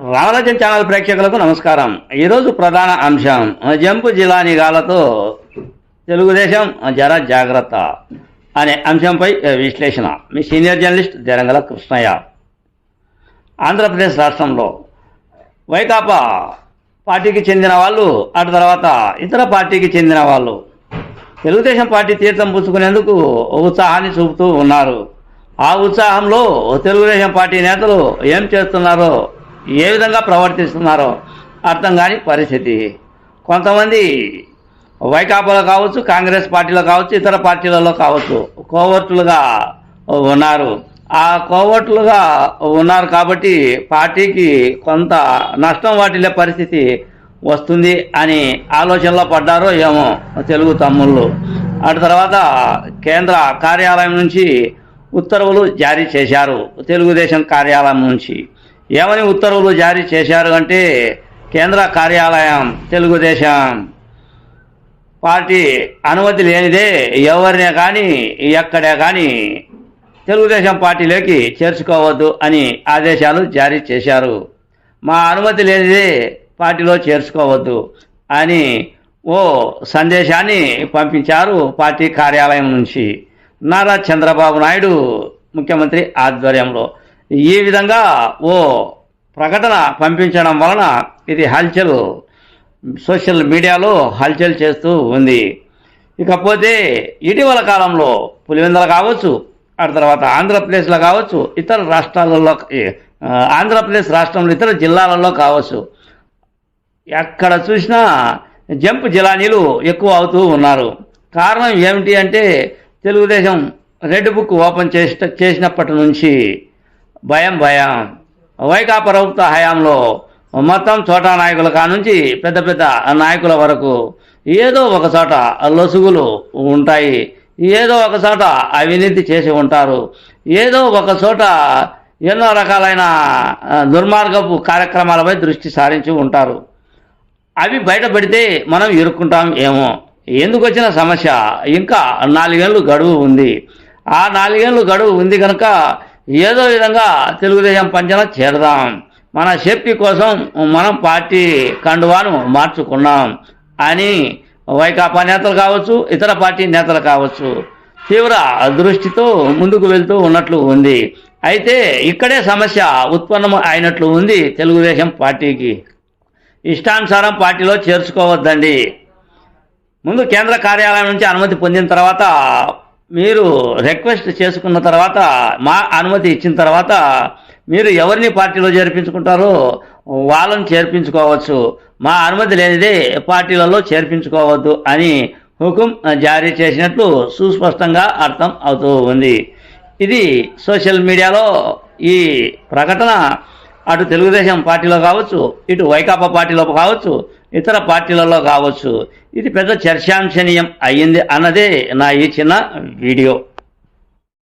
రామరాజ్యం channel ప్రేక్షకులకు నమస్కారం. ఈరోజు ప్రధాన అంశం జంపు జిలానిగాలతో తెలుగుదేశం జర జాగ్రత్త అనే అంశంపై విశ్లేషణ. మీ సీనియర్ జర్నలిస్ట్ జరంగల కృష్ణయ్య. ఆంధ్రప్రదేశ్ రాష్ట్రంలో వైకాపా పార్టీకి చెందిన వాళ్ళు అటు తర్వాత ఇతర పార్టీకి చెందిన వాళ్ళు తెలుగుదేశం పార్టీ తీర్థం పుచ్చుకునేందుకు ఉత్సాహాన్ని చూపుతూ ఉన్నారు. ఆ ఉత్సాహంలో తెలుగుదేశం పార్టీ నేతలు ఏం చేస్తున్నారో ఏ విధంగా ప్రవర్తిస్తున్నారో అర్థం కాని పరిస్థితి. కొంతమంది వైకాపాలో కావచ్చు కాంగ్రెస్ పార్టీలో కావచ్చు ఇతర పార్టీలలో కావచ్చు కోవర్టులుగా ఉన్నారు. ఆ కోవర్టులుగా ఉన్నారు కాబట్టి పార్టీకి కొంత నష్టం వాటిల్లే పరిస్థితి వస్తుంది అని ఆలోచనలో పడ్డారో ఏమో తెలుగు తమ్ముళ్ళు. అటు తర్వాత కేంద్ర కార్యాలయం నుంచి ఉత్తర్వులు జారీ చేశారు తెలుగుదేశం కార్యాలయం నుంచి. ఏమని ఉత్తర్వులు జారీ చేశారు అంటే కేంద్ర కార్యాలయం తెలుగుదేశం పార్టీ అనుమతి లేనిదే ఎవరినే కానీ ఎక్కడే కానీ తెలుగుదేశం పార్టీలోకి చేర్చుకోవద్దు అని ఆదేశాలు జారీ చేశారు. మా అనుమతి లేనిదే పార్టీలో చేర్చుకోవద్దు అని ఓ సందేశాన్ని పంపించారు పార్టీ కార్యాలయం నుంచి. నారా చంద్రబాబు నాయుడు ముఖ్యమంత్రి ఆధ్వర్యంలో. ఈ విధంగా ఓ ప్రకటన పంపించడం వలన ఇది హల్చల్ సోషల్ మీడియాలో హల్చల్ చేస్తూ ఉంది. ఇకపోతే ఇటీవల కాలంలో పులివెందులు కావచ్చు ఆ తర్వాత ఆంధ్రప్రదేశ్లో కావచ్చు ఇతర రాష్ట్రాలలో ఆంధ్రప్రదేశ్ రాష్ట్రంలో ఇతర జిల్లాలలో కావచ్చు. ఎక్కడ చూసినా జంప్ జిలానీలు ఎక్కువ అవుతూ ఉన్నారు. కారణం ఏమిటి అంటే తెలుగుదేశం రెడ్ బుక్ ఓపెన్ చేసిన చేసినప్పటి నుంచి భయం భయం. వైకా ప్రభుత్వ హయాంలో మొత్తం చోటా నాయకుల కానుంచి పెద్ద పెద్ద నాయకుల వరకు ఏదో ఒక చోట లొసుగులు ఉంటాయి. ఏదో ఒక చోట అవినీతి చేసి ఉంటారు. ఏదో ఒక చోట ఎన్నో రకాలైన దుర్మార్గపు కార్యక్రమాలపై దృష్టి సారించి ఉంటారు. అవి బయటపడితే మనం ఇరుక్కుంటాం ఏమో. ఎందుకు వచ్చిన సమస్య? ఇంకా నాలుగేళ్ళు గడువు ఉంది. ఆ నాలుగేళ్ళు గడువు ఉంది కనుక ఏదో విధంగా తెలుగుదేశం పంచన చేరదాం. మన సేఫ్టీ కోసం మనం పార్టీ కండువాను మార్చుకున్నాం అని వైకాపా నేతలు కావచ్చు ఇతర పార్టీ నేతలు కావచ్చు తీవ్ర దృష్టితో ముందుకు వెళ్తూ ఉన్నట్లు ఉంది. అయితే ఇక్కడే సమస్య ఉత్పన్నం అయినట్లు ఉంది తెలుగుదేశం పార్టీకి. ఇష్టానుసారం పార్టీలో చేర్చుకోవద్దండి. ముందు కేంద్ర కార్యాలయం నుంచి అనుమతి పొందిన తర్వాత మీరు రిక్వెస్ట్ చేసుకున్న తర్వాత మా అనుమతి ఇచ్చిన తర్వాత మీరు ఎవరిని పార్టీలో చేర్పించుకుంటారో వాళ్ళని చేర్పించుకోవచ్చు. మా అనుమతి లేనిదే పార్టీలలో చేర్పించుకోవద్దు అని హుకుం జారీ చేసినట్లు సుస్పష్టంగా అర్థం అవుతూ ఉంది. ఇది సోషల్ మీడియాలో ఈ ప్రకటన అటు తెలుగుదేశం పార్టీలో కావచ్చు ఇటు వైకాపా పార్టీలో కావచ్చు ఇతర పార్టీలలో కావచ్చు. ఇది పెద్ద చర్చాంశనీయం అయ్యింది అన్నదే నా ఈ చిన్న వీడియో.